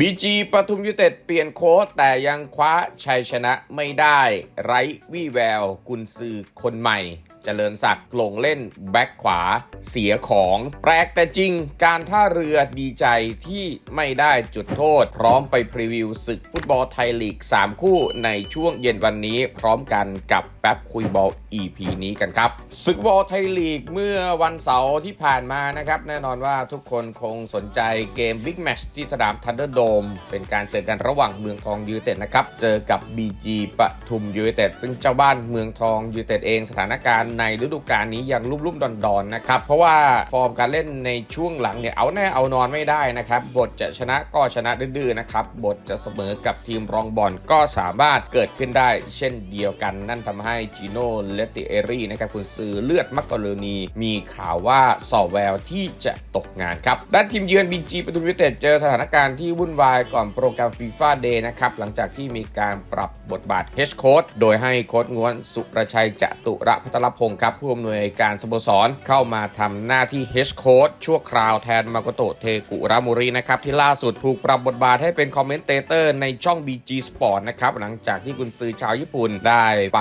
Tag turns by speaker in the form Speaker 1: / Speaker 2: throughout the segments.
Speaker 1: บีจีปทุมยูเต็ดเปลี่ยนโค้ชแต่ยังคว้าชัยชนะไม่ได้ ไร้วี่แวว กุนซือคนใหม่ เจริญศักดิ์ลงเล่นแบ็คขวา เสียของ แปลกแต่จริง การท่าเรือดีใจที่ไม่ได้จุดโทษ พร้อมไปพรีวิวศึกฟุตบอลไทยลีก 3 คู่ในช่วงเย็นวันนี้ พร้อมกันกับแป๊บคุยบอล EP นี้กันครับศึกบอลไทยลีกเมื่อวันเสาร์ที่ผ่านมานะครับ แน่นอนว่าทุกคนคงสนใจเกมบิ๊กแมชที่สนามทันเดอร์โดมเป็นการเจอกันระหว่างเมืองทองยูเต็ดนะครับ เจอกับ BG ปทุมยูเต็ดซึ่งเจ้าบ้านเมืองทองยูเต็ดเองสถานการณ์ในฤดูกาลนี้ยังลุ่มลุ่มดอนดอนนะครับ เพราะว่าฟอร์มการเล่นในช่วงหลังเนี่ยเอาแน่เอานอนไม่ได้นะครับบทจะชนะก็ชนะดื้อๆนะครับบทจะเสมอกับทีมรองบอลก็สามารถเกิดขึ้นได้ เช่นเดียวกันนั่นทำให้จิโน่เลติเอรีนะครับคุณซื้อเลือดมักกะโรนีมีข่าวว่าสอแววที่จะตกงานครับ ด้านทีมเยือนบีจีปทุมยูไนเต็ดเจอสถานการณ์ที่วุ่นวายก่อนโปรแกรมฟีฟ่าเดย์นะครับ หลังจากที่มีการปรับบทบาทเฮชโค้ดโดยให้โค้ดง้วนสุรชัยจตุระพัทรพงศ์ครับ ผู้อำนวยการสโมสรเข้ามาทำหน้าที่เฮชโค้ดชั่วคราวแทนมาโกโตะเทกุรามุรินะครับ ที่ล่าสุดถูกปรับบทบาทให้เป็นคอมเมนเตเตอร์ในช่อง BG Sport นะครับหลังจากที่กุนซือชาวญี่ปุ่นได้ไป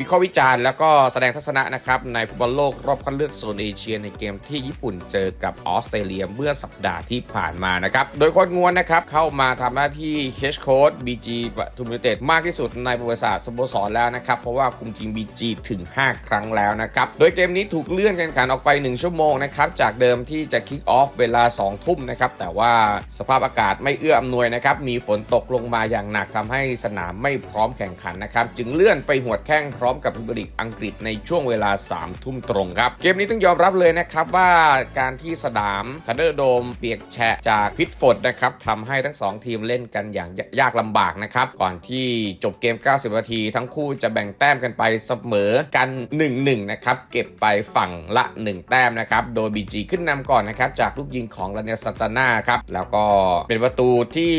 Speaker 1: วิเคราะห์วิจารณ์แล้แล้วก็แสดงทัศนะนะครับในฟุตบอลโลกรอบคัดเลือกโซนเอเชียในเกมที่ญี่ปุ่นเจอกับออสเตรเลียเมื่อสัปดาห์ที่ผ่านมานะครับ โดยโค้ชงวนนะครับเข้ามาทำหน้าที่เฮชโค้ด BG ปทุมยูเต็ดมากที่สุดในประวัติศาสตร์สโมสรแล้วนะครับ เพราะว่าคุมทีม BG ถึง 5 ครั้งแล้วนะครับ โดยเกมนี้ถูกเลื่อนการแข่งขันออกไป 1 ชั่วโมงนะครับ จากเดิมที่จะคิกออฟเวลา 2 ทุ่มนะครับ แต่ว่าสภาพอากาศไม่เอื้ออำนวยนะครับ มีฝนตกลงมาอย่างหนักทำให้สนามไม่พร้อมแข่งขันนะครับ จึงเลื่อนไปหวดแข้งพร้อมกับพิบริกอังกฤษในช่วงเวลา 3 ทุ่มตรงครับ เกมนี้ต้องยอมรับเลยนะครับว่าการที่สนามทันเดอร์โดมเปียกแฉะจากพิษฝนนะครับทำให้ทั้งสองทีมเล่นกันอย่างยากลำบากนะครับ ก่อนที่จบเกม 90 นาที ทั้งคู่จะแบ่งแต้มกันไปเสมอกัน 1-1 นะครับ เก็บไปฝั่งละ 1 แต้มนะครับ โดย BG ขึ้นนำก่อนนะครับจากลูกยิงของลาเนสตานาครับ แล้วก็เป็นประตูที่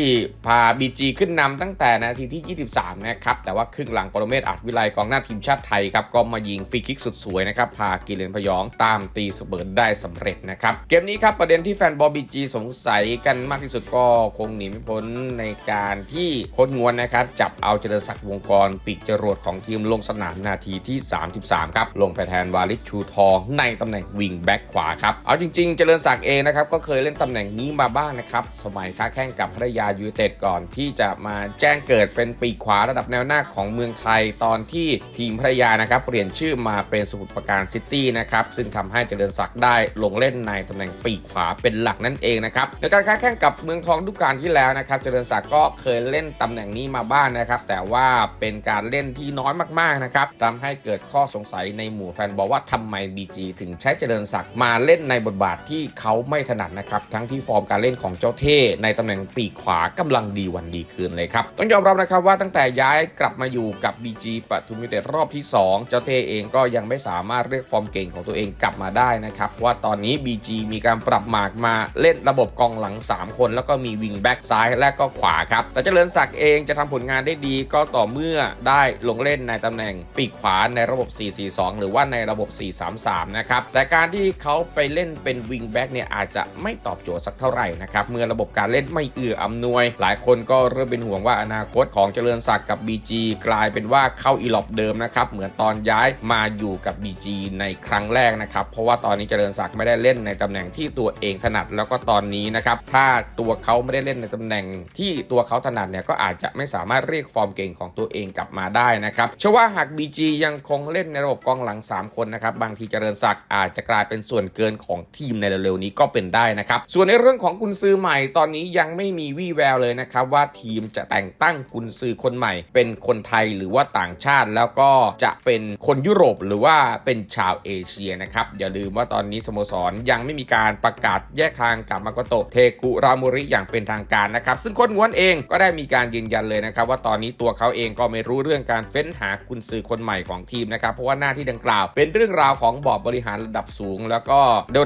Speaker 1: พา BG ขึ้นนำตั้งแต่นาทีที่ 23 นะครับ แต่ว่าครึ่งหลังปรเมศอาจวิไลกองหน้าทีมชาติไทยครับก็มายิงฟรีคิกสุดสวยนะครับพากิเลนพยองตามตีเสมอได้สำเร็จนะครับเกมนี้ครับประเด็นที่แฟนบอล BG สงสัยกันมากที่สุดก็คงหนีไม่พ้นในการที่โค้ชงวนนะครับจับเอาเจริญศักดิ์วงกรปีกจรวดของทีมลงสนามนาทีที่ 33 ครับ ลงไปแทนวาลิชชูทองในตำแหน่งวิงแบ็กขวาครับเอาจริงๆ เจริญศักดิ์เองนะครับก็เคยเล่นตำแหน่งนี้มาบ้างนะครับสมัยค้าแข่งกับพัทยายูเต็ดก่อนที่จะมาแจ้งเกิดเป็นปีกขวาระดับแนวหน้าของเมืองไทยตอนที่ทีมพัทยานะครับเปลี่ยนชื่อมาเป็นสมุทรปราการซิตี้นะครับซึ่งทำให้เจริญศักดิ์ได้ลงเล่นในตำแหน่งปีกขวาเป็นหลักนั่นเองนะครับในการค้าแข่งกับเมืองทองดุกาลที่แล้วนะครับเจริญศักดิ์ก็เคยเล่นตำแหน่งนี้มาบ้างนะครับ แต่ว่าเป็นการเล่นที่น้อยมากๆนะครับทำให้เกิดข้อสงสัยในหมู่แฟนบอลว่าทำไม BG ถึงใช้เจริญศักดิ์มาเล่นในบทบาทที่เขาไม่ถนัดนะครับทั้งที่ฟอร์มการเล่นของเจ้าเท่ในตำแหน่งปีกขวากำลังดีวันดีคืนเลยครับต้องยอมรับนะครับว่าตั้งแต่ย้ายกลับมาอยู่กับ BG ปทุมยูเต็ดรอบที่ 2เจ้าเท่เองก็ยังไม่สามารถเรียกฟอร์มเก่งของตัวเองกลับมาได้นะครับว่าตอนนี้ BG มีการปรับหมากมาเล่นระบบกองหลัง 3 คน แล้วก็มีวิงแบ็กซ้ายและก็ขวาครับแต่เจริญศักดิ์เองจะทำผลงานได้ดีก็ต่อเมื่อได้ลงเล่นในตำแหน่งปีกขวาในระบบ 4-4-2 หรือว่าในระบบ 4-3-3 นะครับแต่การที่เขาไปเล่นเป็นวิงแบ็กเนี่ยอาจจะไม่ตอบโจทย์สักเท่าไหร่นะครับเมื่อระบบการเล่นไม่เอื้ออำนวย หลายคนก็เริ่มเป็นห่วงว่าอนาคตของเจริญศักดิ์กับ BG กลายเป็นว่าเข้าอีหลอบเดิมนะครับเหมือนตอนย้ายมาอยู่กับ BG ในครั้งแรกนะครับ เพราะว่าตอนนี้เจริญศักดิ์ไม่ได้เล่นในตำแหน่งที่ตัวเองถนัดแล้วก็ตอนนี้นะครับถ้าตัวเขาไม่ได้เล่นในตำแหน่งที่ตัวเขาถนัดเนี่ยก็อาจจะไม่สามารถเรียกฟอร์มเก่งของตัวเองกลับมาได้นะครับเชื่อว่าหาก BG ยังคงเล่นในระบบกองหลัง 3 คนนะครับบางทีเจริญศักดิ์อาจจะกลายเป็นส่วนเกินของทีมในเร็วๆนี้ก็เป็นได้นะครับส่วนในเรื่องของกุนซือใหม่ตอนนี้ยังไม่มีวี่แววเลยนะครับว่าทีมจะแต่งตั้งกุนซือคนใหม่ เป็นคนไทยหรือว่าต่างชาติแล้วก็จะเป็นคนยุโรปหรือว่าเป็นชาวเอเชียนะครับ อย่าลืมว่าตอนนี้สโมสรยังไม่มีการประกาศแยกทางกับมาโกโตะเทกุรามุริอย่างเป็นทางการนะครับ ซึ่งโค้ชง้วนเองก็ได้มีการยืนยันเลยนะครับ ว่าตอนนี้ตัวเขาเองก็ไม่รู้เรื่องการเฟ้นหากุนซือคนใหม่ของทีมนะครับเพราะว่าหน้าที่ดังกล่าว เป็นเรื่องราวของบอร์ดบริหารระดับสูง แล้วก็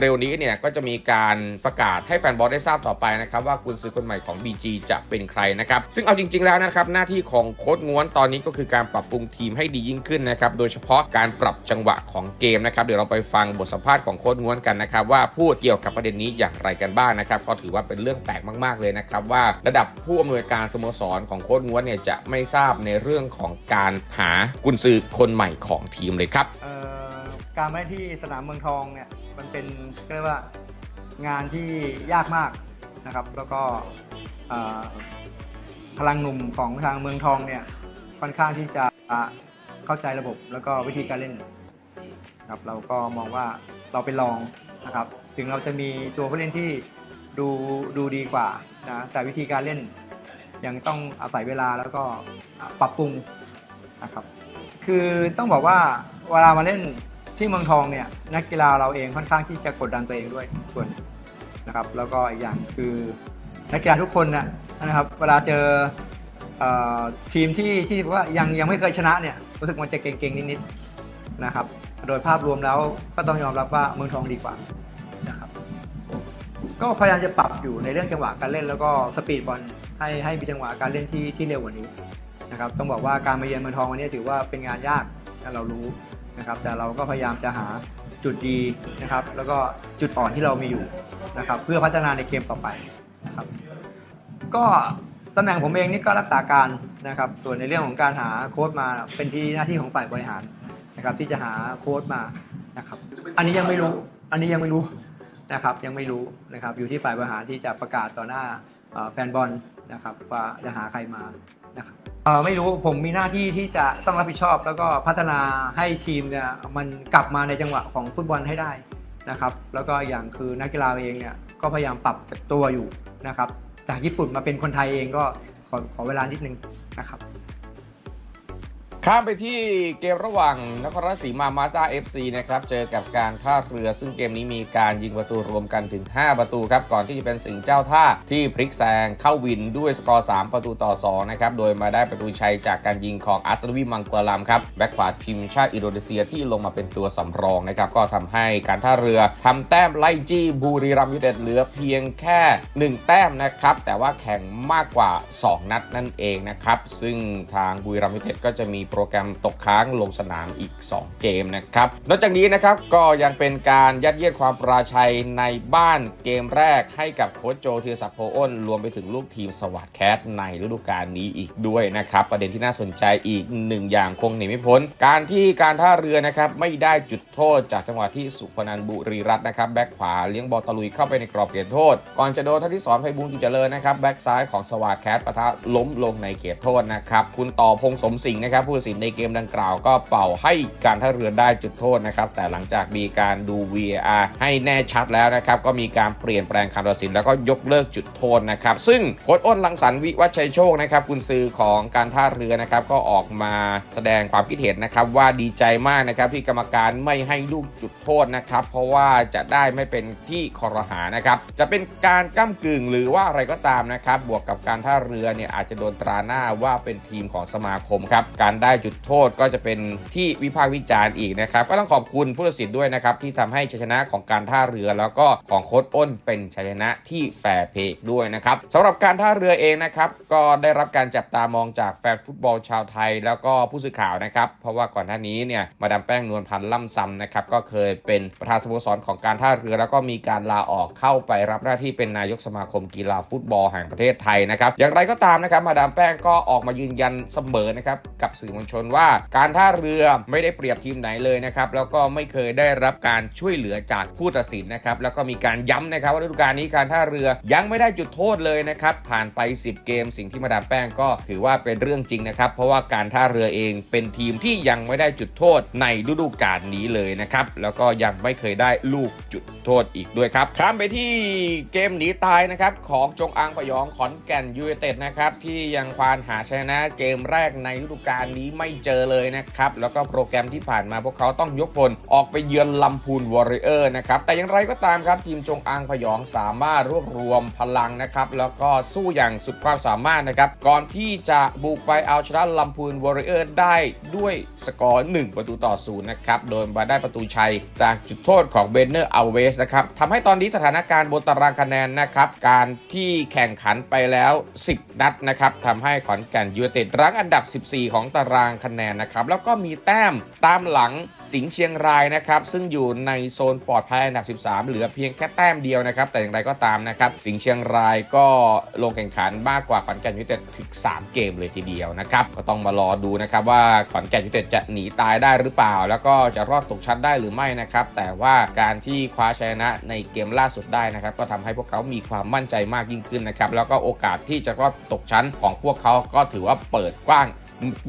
Speaker 1: เร็วๆนี้เนี่ยก็จะมีการประกาศให้แฟนบอลได้ทราบต่อไปนะครับว่ากุนซือคนใหม่ของ BG จะเป็นใครนะครับซึ่งเอาจริง ๆแล้วนะครับหน้าที่ของโค้ชง้วนตอนนี้ก็คือการปรับปรุงทีมให้ดียิ่งขึ้นนะครับโดยยเฉพาะการปรับจังหวะของเกมนะครับเดี๋ยวเราไปฟังบทสัมภาษณ์ของโค้ชง้วนกันนะครับว่าพูดเกี่ยวกับประเด็นนี้อย่างไรกันบ้างนะครับก็ถือว่าเป็นเรื่องแปลกมากๆเลยนะครับว่าระดับผู้อำนวยการสโมสรของโค้ชง้วนเนี่ยจะไม่ทราบในเรื่องของการหากุนซือคนใหม่ของทีมเลยครับ
Speaker 2: การมาที่สนามเมืองทองเนี่ยมันเป็นเรียกว่างานที่ยากมากนะครับ แล้วก็พลังหนุ่มของทางเมืองทองเนี่ยค่อนข้างที่จะ เข้าใจระบบแล้วก็วิธีการเล่นครับเราก็มองว่าเราเป็นรองนะครับ ถึงเราจะมีตัวผู้เล่นที่ดูดูดีกว่านะแต่วิธีการเล่นยังต้องอาศัยเวลาแล้วก็ปรับปรุงนะครับ คือต้องบอกว่าเวลามาเล่นที่เมืองทองเนี่ยนักกีฬาเราเองค่อนข้างที่จะกดดันตัวเองด้วยส่วนนะครับ แล้วก็อีกอย่างคือนักกีฬาทุกคนนะนะครับ เวลาเจออทีมที่ที่ว่ายังยังไม่เคยชนะเนี่ย รู้สึกมันจะเก่งๆนิดๆนะครับ โดยภาพรวมแล้วก็ต้องยอมรับว่าเมืองทองดีกว่านะครับ ก็พยายามจะปรับอยู่ในเรื่องจังหวะการเล่นแล้วก็สปีดบอลให้ให้มีจังหวะการเล่นที่ที่เร็วกว่านี้นะครับ ต้องบอกว่าการมาเยือนเมืองทองวันนี้ถือว่าเป็นงานยากถ้าเรารู้นะครับ แต่เราก็พยายามจะหาจุดดีนะครับ แล้วก็จุดอ่อนที่เรามีอยู่นะครับ เพื่อพัฒนาในเกมต่อไปนะครับ ก็ ตำแหน่งผมเองนี่ก็รักษาการนะครับ ส่วนในเรื่องของการหาโค้ดมาเป็นที่หน้าที่ของฝ่ายบริหารนะครับ ที่จะหาโค้ดมานะครับ อันนี้ยังไม่รู้ อันนี้ยังไม่รู้นะครับ ยังไม่รู้นะครับ อยู่ที่ฝ่ายบริหารที่จะประกาศต่อหน้าแฟนบอลนะครับว่าจะหาใครมานะครับไม่รู้ผมมีหน้าที่ที่จะต้องรับผิดชอบ แล้วก็พัฒนาให้ทีมเนี่ยมันกลับมาในจังหวะของฟุตบอลให้ได้นะครับ แล้วก็อย่างคือนักกีฬาเองเนี่ยก็พยายามปรับตัวอยู่นะครับ จากญี่ปุ่นมาเป็นคนไทยเองก็ขอขอเวลานิดนึงนะครับ
Speaker 1: ข้ามไปที่เกมระหว่างนครราชสีมามาสด้า FC นะครับ เจอกับการท่าเรือ ซึ่งเกมนี้มีการยิงประตูรวมกันถึง 5 ประตูครับ ก่อนที่จะเป็นสิงห์เจ้าท่าที่พลิกแซงเข้าวินด้วยสกอร์ 3 ประตูต่อ 2 นะครับ โดยมาได้ประตูชัยจากการยิงของอัสลวีมังกวลามครับ แบ็คขวาทีมชาติอินโดนีเซียที่ลงมาเป็นตัวสำรองนะครับ ก็ทำให้การท่าเรือทำแต้มไล่จี้บุรีรัมย์ยูเต็ดเหลือเพียงแค่ 1 แต้มนะครับ แต่ว่าแข่งมากกว่า 2 นัดนั่นเองนะครับ ซึ่งทางบุรีรัมย์ยูเต็ดก็จะมีโปรแกรมตกค้างลงสนามอีก 2 เกมนะครับ นอกจากนี้นะครับก็ยังเป็นการยัดเยียดความปราชัยในบ้านเกมแรกให้กับโค้ชโจธีรศักโพอ้นรวมไปถึงลูกทีมสวัสดแคทในฤดูกาลนี้อีกด้วยนะครับ ประเด็นที่น่าสนใจอีกหนึ่งอย่างคงหนีไม่พ้น การที่การท่าเรือนะครับไม่ได้จุดโทษจากจังหวะที่สุพนันบุรีรัตน์นะครับแบ็คขวาเลี้ยงบอลตะลุยเข้าไปในกรอบเขตโทษ ก่อนจะโดนทัศที่สอนไพบูลกิจเจริญนะครับแบ็คซ้ายของสวัสดแคทปะทะล้มลงในเขตโทษนะครับคุณต่อพงสมสิงห์นะครับผู้สินในเกมดังกล่าวก็เป่าให้การท่าเรือได้จุดโทษนะครับ แต่หลังจากมีการดู VAR ให้แน่ชัดแล้วนะครับ ก็มีการเปลี่ยนแปลงคำตัดสินแล้วก็ยกเลิกจุดโทษนะครับ ซึ่งโค้ชอ้นลังสรรค์วิวัฒชัยโชคนะครับกุนซือของการท่าเรือนะครับก็ออกมาแสดงความคิดเห็นนะครับว่าดีใจมากนะครับที่กรรมการไม่ให้ลูกจุดโทษนะครับ เพราะว่าจะได้ไม่เป็นที่คอรหานะครับจะเป็นการก้ากึ่งหรือว่าอะไรก็ตามนะครับบวกกับการท่าเรือเนี่ยอาจจะโดนตราหน้าว่าเป็นทีมของสมาคมครับการได้จุดโทษก็จะเป็นที่วิพากษ์วิจารณ์อีกนะครับ ก็ต้องขอบคุณผู้ตัดสินด้วยนะครับ ที่ทำให้ชัยชนะของการท่าเรือแล้วก็ของโค้ชอ้นเป็นชัยชนะที่แฟร์เพย์ด้วยนะครับสำหรับการท่าเรือเองนะครับ ก็ได้รับการจับตามองจากแฟนฟุตบอลชาวไทย แล้วก็ผู้สื่อข่าวนะครับ เพราะว่าก่อนหน้านี้เนี่ยมาดามแป้งนวลพันธ์ล่ำซำนะครับก็เคยเป็นประธานสโมสรของการท่าเรือ แล้วก็มีการลาออกเข้าไปรับหน้าที่เป็นนายกสมาคมกีฬาฟุตบอลแห่งประเทศไทยนะครับอย่างไรก็ตามนะครับมาดามแป้งก็ออกมายืนยันเสมอนะครับกับสื่อมวลชนว่า การท่าเรือไม่ได้เปรียบทีมไหนเลยนะครับแล้วก็ไม่เคยได้รับการช่วยเหลือจากผู้ตัดสินนะครับแล้วก็มีการย้ำนะครับว่าฤดูกาลนี้การท่าเรือยังไม่ได้จุดโทษเลยนะครับผ่านไป 10 เกม สิ่งที่มาดามแป้งก็ถือว่าเป็นเรื่องจริงนะครับเพราะว่าการท่าเรือเองเป็นทีมที่ยังไม่ได้จุดโทษในฤดูกาลนี้เลยนะครับแล้วก็ยังไม่เคยได้ลูกจุดโทษอีกด้วยครับข้ามไปที่เกมหนีตายนะครับของจงอางพยองขอนแก่นยูไนเต็ดนะครับที่ยังควานหาชนะเกมแรกในฤดูกาลนี้ไม่เจอเลยนะครับ แล้วก็โปรแกรมที่ผ่านมาพวกเขาต้องยกพลออกไปเยือนลำพูนวอริเออร์นะครับ แต่อย่างไรก็ตามครับทีมจงอางพยองสามารถรวบรวมพลังนะครับ แล้วก็สู้อย่างสุดความสามารถนะครับ ก่อนที่จะบุกไปเอาชนะลำพูนวอริเออร์ได้ด้วยสกอร์ 1 ประตูต่อศูนย์นะครับ โดยมาได้ประตูชัยจากจุดโทษของเบนเนอร์อัลเวสนะครับทำให้ตอนนี้สถานการณ์บนตารางคะแนนนะครับ การที่แข่งขันไปแล้ว 10 นัดนะครับทำให้ขอนแก่นยูเต็ดรั้งอันดับ 14 ของตารารางคะแนนนะครับ แล้วก็มีแต้มตามหลังสิงห์เชียงรายนะครับ ซึ่งอยู่ในโซนปลอดภัยอันดับ 13 เหลือเพียงแค่แต้มเดียวนะครับ แต่อย่างไรก็ตามนะครับ สิงห์เชียงรายก็ลงแข่งขันมากกว่าขอนแก่นยูไนเต็ดถึง 3 เกมเลยทีเดียวนะครับ ก็ต้องมารอดูนะครับว่าขอนแก่นยูไนเต็ดจะหนีตายได้หรือเปล่า แล้วก็จะรอดตกชั้นได้หรือไม่นะครับ แต่ว่าการที่คว้าชัยชนะในเกมล่าสุดได้นะครับ ก็ทำให้พวกเขามีความมั่นใจมากยิ่งขึ้นนะครับ แล้วก็โอกาสที่จะรอดตกชั้นของพวกเขาก็ถือว่าเปิดกว้าง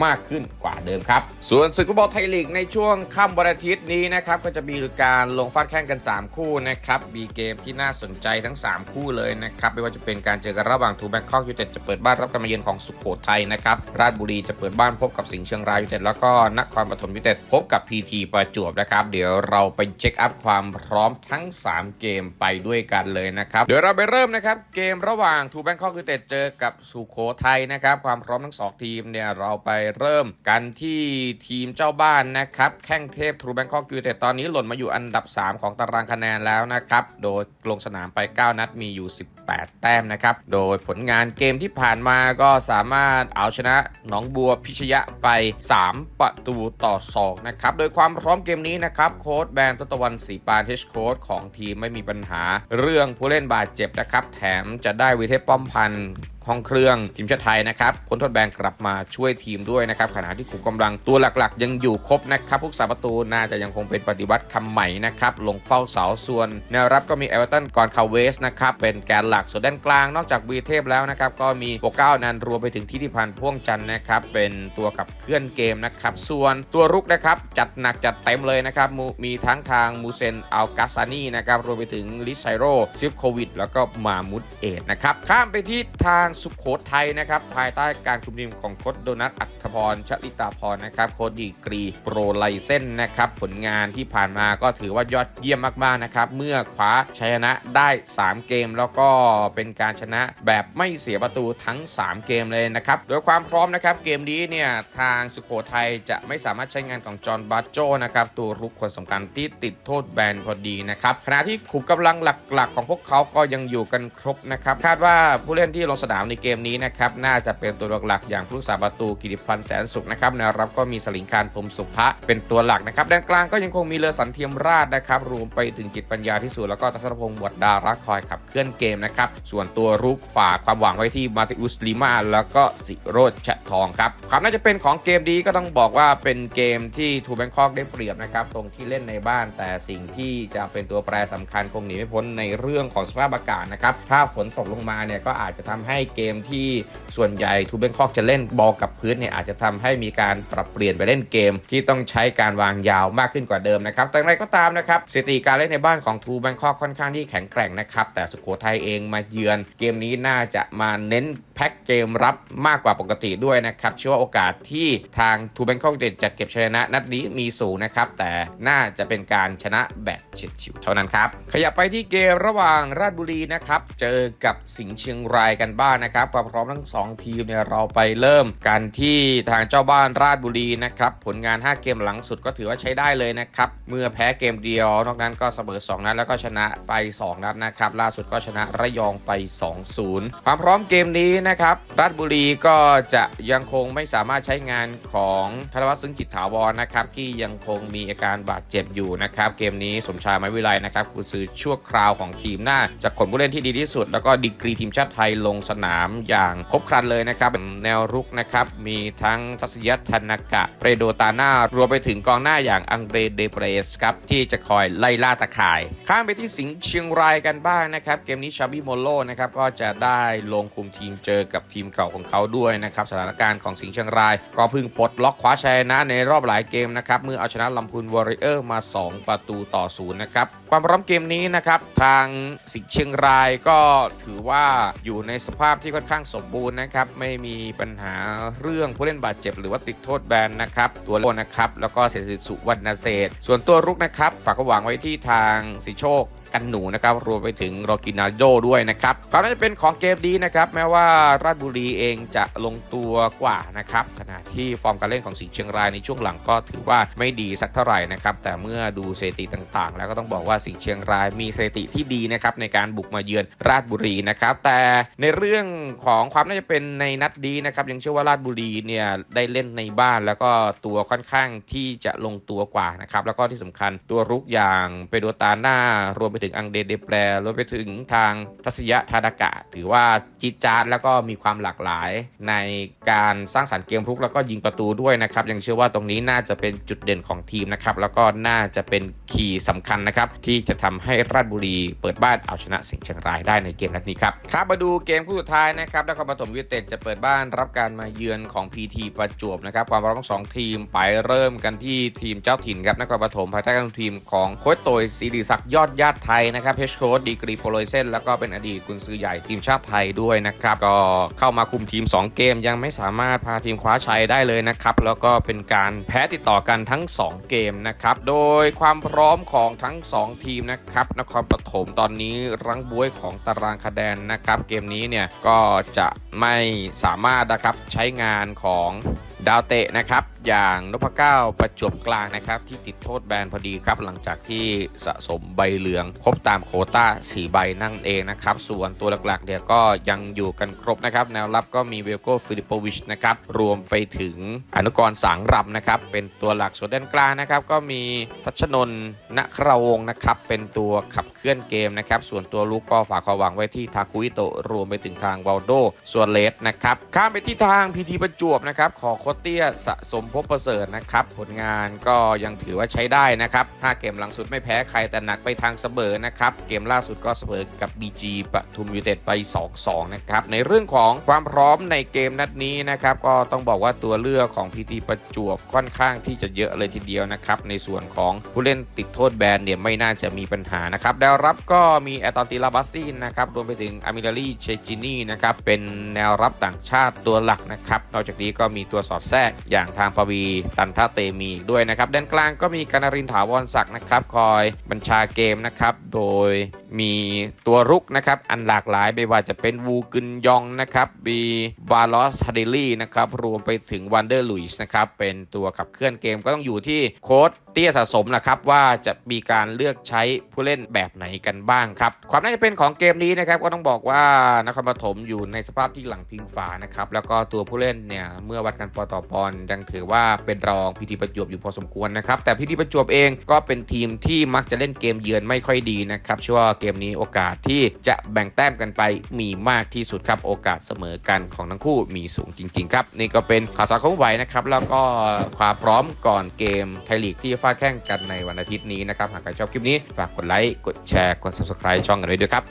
Speaker 1: มากขึ้นกว่าเดิมครับ ส่วนศึกฟุตบอลไทยลีกในช่วงค่ำวันอาทิตย์นี้นะครับก็จะมีการลงฟาดแข่งกัน 3 คู่นะครับมีเกมที่น่าสนใจทั้ง 3 คู่เลยนะครับไม่ว่าจะเป็นการเจอกันระหว่างทูแบงคอกยูเต็ดจะเปิดบ้านรับการมาเยือนของสุโขทัยนะครับราชบุรีจะเปิดบ้านพบกับสิงห์เชียงรายยูเต็ดแล้วก็นครปฐมยูเต็ดพบกับพีทีประจวบนะครับเดี๋ยวเราไปเช็คอัพความพร้อมทั้ง 3 เกมไปด้วยกันเลยนะครับเดี๋ยวเราไปเริ่มนะครับเกมระหว่างทูแบงคอกยูเต็ดเจอกับสุโขทัยนะครับความพร้อมทั้งสองทีมเนี่ยเราไปเริ่มกันที่ทีมเจ้าบ้านนะครับ แข้งเทพทูแบงคอกยูเต็ดตอนนี้หล่นมาอยู่อันดับ 3 ของตารางคะแนนแล้วนะครับ โดยลงสนามไป 9 นัดมีอยู่ 18 แต้มนะครับ โดยผลงานเกมที่ผ่านมาก็สามารถเอาชนะหนองบัวพิชยะไป 3 ประตูต่อ 2 นะครับ โดยความพร้อมเกมนี้นะครับ โค้ชแบนทศตวรรณสีปานเฮชโค้ชของทีมไม่มีปัญหา เรื่องผู้เล่นบาดเจ็บนะครับ แถมจะได้วิเทพป้อมพันธ์ ห้องเครื่องทีมชาติไทยนะครับพ้นทษแบนกลับมาช่วยทีมด้วยนะครับขณะที่ขุมกำลังตัวหลักๆ ยังอยู่ครบนะครับผู้สาประตูน่าจะยังคงเป็นปฏิวัติคำใหม่นะครับลงเฝ้าเสาส่วนแนวรับก็มีเอเวอร์ตันกอนคาเวสนะครับเป็นแกนหลักส่วนด้านกลางนอกจากวีเทพแล้วนะครับก็มีโปเก้านันรวมไปถึงทิติพันธ์พ่วงจันนะครับเป็นตัวขับเคลื่อนเกมนะครับส่วนตัวรุกนะครับจัดหนักจัดเต็มเลยนะครับมูมีทั้งทางมูเซนอัลกาซานีนะครับรวมไปถึงลิไซโรซิฟโควิด แล้วก็มามุดเอดนะครับข้ามไปที่ทางสุโขทัยนะครับ ภายใต้การคุมทีมของโค้ชโดนัทอัธพรชลิตาพรนะครับโค้ชดีกรีโปรไลเซนนะครับผลงานที่ผ่านมาก็ถือว่ายอดเยี่ยมมากๆนะครับเมื่อคว้าชัยชนะได้ 3 เกม แล้วก็เป็นการชนะแบบไม่เสียประตูทั้ง 3 เกมเลยนะครับโดยความพร้อมนะครับเกมนี้เนี่ยทางสุโขทัยจะไม่สามารถใช้งานของจอห์นบาโจนะครับตัวรุกคนสำคัญที่ติดโทษแบนพอดีนะครับขณะที่ขุมกำลังหลักๆ ของพวกเขาก็ยังอยู่กันครบนะครับคาดว่าผู้เล่นที่ลงสนามในเกมนี้นะครับน่าจะเป็นตัวหลักๆ อย่างผู้รักษาประตูกิติพันธ์แสนสุขนะครับแนวรับก็มีสลิงคารพรมสุภะเป็นตัวหลักนะครับด้านกลางก็ยังคงมีเรือสันเทียมราชนะครับรวมไปถึงจิตปัญญาที่สุดแล้วก็ทัศนพงศ์บวดดารักคอยขับเคลื่อนเกมนะครับส่วนตัวรุกฝากความหวังไว้ที่มาติอุสลิมาแล้วก็สิโรจน์แฉะทองครับความน่าจะเป็นของเกมนี้ก็ต้องบอกว่าเป็นเกมที่ทูแบงคอกได้เปรียบนะครับตรงที่เล่นในบ้าน แต่สิ่งที่จะเป็นตัวแปรสำคัญคงหนีไม่พ้นในเรื่องของสภาพอากาศนะครับถ้าฝนตกลงมาเนี่ยก็อาจจะทำให้เกมที่ส่วนใหญ่ทูแบงคอกจะเล่นบอลกับพื้นเนี่ยอาจจะทำให้มีการปรับเปลี่ยนไปเล่นเกม ที่ต้องใช้การวางยาวมากขึ้นกว่าเดิมนะครับแต่อย่างไรก็ตามนะครับสถิติการเล่นในบ้านของทูแบงคอกค่อนข้างที่แข็งแกร่งนะครับแต่สุโขทัยเองมาเยือนเกมนี้น่าจะมาเน้นแพ็คเกมรับมากกว่าปกติด้วยนะครับเชื่อว่าโอกาสที่ทางทูแบงคอกเด็ดจะเก็บชนะนัดนี้มีสูงนะครับแต่น่าจะเป็นการชนะแบบเฉียดฉิวเท่านั้นครับขยับไปที่เกมระหว่างราชบุรีนะครับเจอกับสิงห์เชียงรายกันบ้างนะครับความพร้อมทั้งสองทีมเนี่ยเราไปเริ่มกันที่ทางเจ้าบ้านราชบุรีนะครับผลงาน 5 เกมหลังสุดก็ถือว่าใช้ได้เลยนะครับเมื่อแพ้เกมเดียวนอกนั้นก็เสมอ2นัดแล้วก็ชนะไป 2 นัดนะครับล่าสุดก็ชนะระยองไป 2-0 ความพร้อมเกมนี้นะครับราชบุรีก็จะยังคงไม่สามารถใช้งานของธนวัฒน์ซึ่งจิตถาวรนะครับที่ยังคงมีอาการบาดเจ็บอยู่นะครับเกมนี้สมชายไม้วิไลนะครับกุซือชั่วคราวของทีมหน่าจะขนผู้เล่นที่ดีที่สุด แล้วก็ดีกรีทีมชาติไทยลงสนามามอย่างครบครันเลยนะครับ แนวรุกนะครับ มีทั้งทัศยธนากะเปรโดตาน่ารวมไปถึงกองหน้าอย่างอังเดรเดเปรสครับ ที่จะคอยไล่ล่าตะข่าย ข้ามไปที่สิงห์เชียงรายกันบ้างนะครับ เกมนี้ชาบิโมโลนะครับก็จะได้ลงคุมทีมเจอกับทีมเก่าของเขาด้วยนะครับสถานการณ์ของสิงห์เชียงราย ก็เพิ่งปลดล็อกคว้าชัยนะในรอบหลายเกมนะครับเมื่อเอาชนะลำพูนวอริเออร์มา 2 ประตูต่อศูนย์นะครับความพร้อมเกมนี้นะครับทางสิงห์เชียงรายก็ถือว่าอยู่ในสภาพที่ค่อนข้างสมบูรณ์นะครับไม่มีปัญหาเรื่องผู้เล่นบาดเจ็บ หรือว่าติดโทษแบนนะครับตัวโลนะครับแล้วก็เศรษฐศิษสุวรรณเศษส่วนตัวรุกนะครับฝากความหวังไว้ที่ทางสิโชค กันหนูนะครับรวมไปถึงโรกินาโดด้วยนะครับความน่าจะเป็นของเกมดีนะครับแม้ว่าราชบุรีเองจะลงตัวกว่านะครับขณะที่ฟอร์มการเล่นของสิงห์เชียงรายในช่วงหลังก็ถือว่าไม่ดีสักเท่าไหร่นะครับแต่เมื่อดูสถิติต่างๆ แล้วก็ต้องบอกว่าสิงห์เชียงรายมีสถิติที่ดีนะครับในการบุกมาเยือนราชบุรีนะครับแต่ในเรื่องของความน่าจะเป็นในนัดดีนะครับยังเชื่อว่าราชบุรีเนี่ยได้เล่นในบ้านแล้วก็ตัวค่อนข้างที่จะลงตัวกว่านะครับแล้วก็ที่สำคัญตัวรุกอย่างเปโดตาน่ารวมไปถึงอังเดเดแปรรวมไปถึงทางทัศยะทาดากะ ถือว่าจิตจาร์แล้วก็มีความหลากหลายในการสร้างสรรค์เกมรุกแล้วก็ยิงประตูด้วยนะครับ ยังเชื่อว่าตรงนี้น่าจะเป็นจุดเด่นของทีมนะครับ แล้วก็น่าจะเป็นคีย์สำคัญนะครับ ที่จะทำให้ราชบุรีเปิดบ้านเอาชนะสิงห์เชียงรายได้ในเกมนัดนี้ครับครับมาดูเกมคู่สุดท้ายนะครับนครปฐมยูเต็ดจะเปิดบ้านรับการมาเยือนของ PT ประจวบนะครับความพร้อมทั้งสองทีมไปเริ่มกันที่ทีมเจ้าถิ่นครับนครปฐมภายใต้การทีมของโค้ชโตยศิริศักดิ์ยอดญาติไทยนะครับเฮชโค้ชดีกรีโปรโลยเซนแล้วก็เป็นอดีตกุนซือใหญ่ทีมชาติไทยด้วยนะครับ ก็เข้ามาคุมทีม 2 เกมยังไม่สามารถพาทีมคว้าชัยได้เลยนะครับ แล้วก็เป็นการแพ้ติดต่อกันทั้ง 2 เกมนะครับ โดยความพร้อมของทั้ง 2 ทีมนะครับนครปฐมตอนนี้รังบวยของตารางคะแนนนะครับ เกมนี้เนี่ยก็จะไม่สามารถนะครับใช้งานของดาวเตะนะครับ อย่างนพเก้าประจวบกลางนะครับที่ติดโทษแบนพอดีครับ หลังจากที่สะสมใบเหลือง ครบตามโคต้า 4 ใบนั่นเองนะครับ ส่วนตัวหลักๆเนี่ยวก็ยังอยู่กันครบนะครับ แนวรับก็มีเวลโกฟิลิปโปวิชนะครับ รวมไปถึงอนุกรสังรำนะครับ เป็นตัวหลักส่วนด้านกลางนะครับ ก็มีทัชนนณคราวงนะครับ เป็นตัวขับเคลื่อนเกมนะครับ ส่วนตัวลูกก็ฝากความหวังไว้ที่ทาคุอิโตรวมไปถึงทางวาลโดส่วนเลสนะครับข้ามไปที่ทางพีทีประจวบนะครับขอโคตเตียสะสมพบประเสริฐนะครับ ผลงานก็ยังถือว่าใช้ได้นะครับ 5 เกมหลังสุดไม่แพ้ใครแต่หนักไปทางเสมอนะครับ เกมล่าสุดก็เสมอกับ BG ปทุมยูเต็ดไป 2-2 นะครับ ในเรื่องของความพร้อมในเกมนัดนี้นะครับ ก็ต้องบอกว่าตัวเลือกของพีทีประจวบค่อนข้างที่จะเยอะเลยทีเดียวนะครับ ในส่วนของผู้เล่นติดโทษแบนเนี่ยไม่น่าจะมีปัญหานะครับแนวรับก็มีแอตอนติลาบัสซินนะครับรวมไปถึงอามิลารีเชจินีนะครับเป็นแนวรับต่างชาติตัวหลักนะครับนอกจากนี้ก็มีตัวสอดแทรกอย่างทางปวีตันทาเตมีด้วยนะครับด้านกลางก็มีกานารินถาวรศักดิ์นะครับคอยบัญชาเกมนะครับโดยมีตัวรุกนะครับอันหลากหลายไม่ว่าจะเป็นวูกึนยองนะครับบีบาลอสฮาเดลี่นะครับรวมไปถึงวันเดอร์ลุยส์นะครับเป็นตัวขับเคลื่อนเกมก็ต้องอยู่ที่โค้ด ตี้ยสะสมนะครับว่าจะมีการเลือกใช้ผู้เล่นแบบไหนกันบ้างครับ ความน่าจะเป็นของเกมนี้นะครับก็ต้องบอกว่านครปฐมอยู่ในสภาพที่หลังพิงฝานะครับแล้วก็ตัวผู้เล่นเนี่ยเมื่อวัดกันปอต่อปอนยังถือว่าเป็นรองพีทีประจวบอยู่พอสมควรนะครับแต่พีทีประจวบเองก็เป็นทีมที่มักจะเล่นเกมเยือนไม่ค่อยดีนะครับเชื่อว่าเกมนี้โอกาสที่จะแบ่งแต้มกันไปมีมากที่สุดครับโอกาสเสมอกันของทั้งคู่มีสูงจริง ๆ ครับ นี่ก็เป็นข่าวสารของไหวนะครับแล้วก็ความพร้อมก่อนเกมไทยลีกที่ฟาดแข่งกันในวันอาทิตย์นี้นะครับ หากใครชอบคลิปนี้ ฝากกดไลค์ กดแชร์ กด subscribe ช่องกันไว้ด้วยครับ